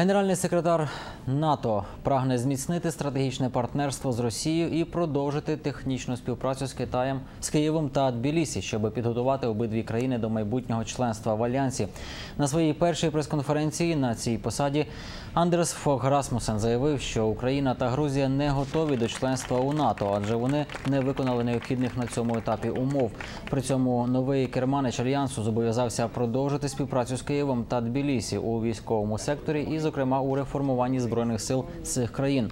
Генеральний секретар НАТО прагне зміцнити стратегічне партнерство з Росією і продовжити технічну співпрацю з Китаєм, з Києвом та Тбілісі, щоб підготувати обидві країни до майбутнього членства в альянсі. На своїй першій прес-конференції на цій посаді Андерс Фог Расмусен заявив, що Україна та Грузія не готові до членства у НАТО, адже вони не виконали необхідних на цьому етапі умов. При цьому новий керманич альянсу зобов'язався продовжити співпрацю з Києвом та Тбілісі у військовому секторі і, зокрема, у реформуванні збройних сил цих країн.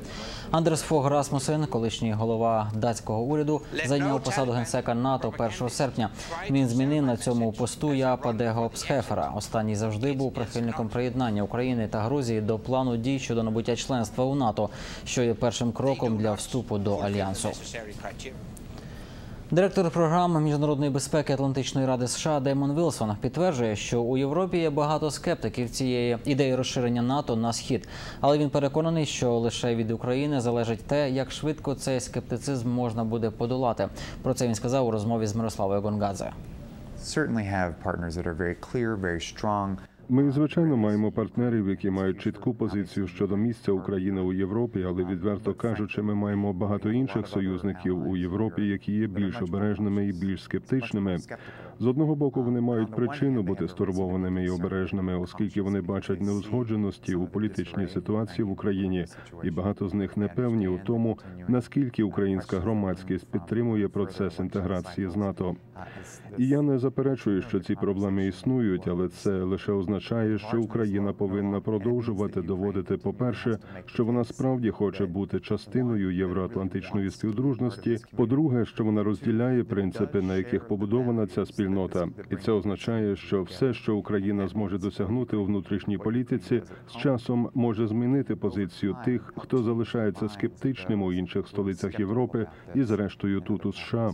Андерс Фог Расмусен, колишній голова датського уряду, зайняв посаду генсека НАТО 1 серпня. Він змінив на цьому посту Япа Дего Псхефера. Останній завжди був прихильником приєднання України та Грузії до плану дій щодо набуття членства у НАТО, що є першим кроком для вступу до альянсу. Директор програми міжнародної безпеки Атлантичної ради США Деймон Вілсон підтверджує, що у Європі є багато скептиків цієї ідеї розширення НАТО на схід, але він переконаний, що лише від України залежить те, як швидко цей скептицизм можна буде подолати. Про це він сказав у розмові з Мирославою Гонгадзе. Ми звичайно маємо партнерів, які мають чітку позицію щодо місця України у Європі, але відверто кажучи, ми маємо багато інших союзників у Європі, які є більш обережними і більш скептичними. З одного боку, вони мають причину бути стурбованими і обережними, оскільки вони бачать неузгодженості у політичній ситуації в Україні, і багато з них не певні у тому, наскільки українська громадськість підтримує процес інтеграції з НАТО. І я не заперечую, що ці проблеми існують, але це лише означає, що Україна повинна продовжувати доводити, по-перше, що вона справді хоче бути частиною євроатлантичної співдружності. По-друге, що вона розділяє принципи, на яких побудована ця спільнота, і це означає, що все, що Україна зможе досягнути у внутрішній політиці, з часом може змінити позицію тих, хто залишається скептичним у інших столицях Європи і, зрештою, тут у США.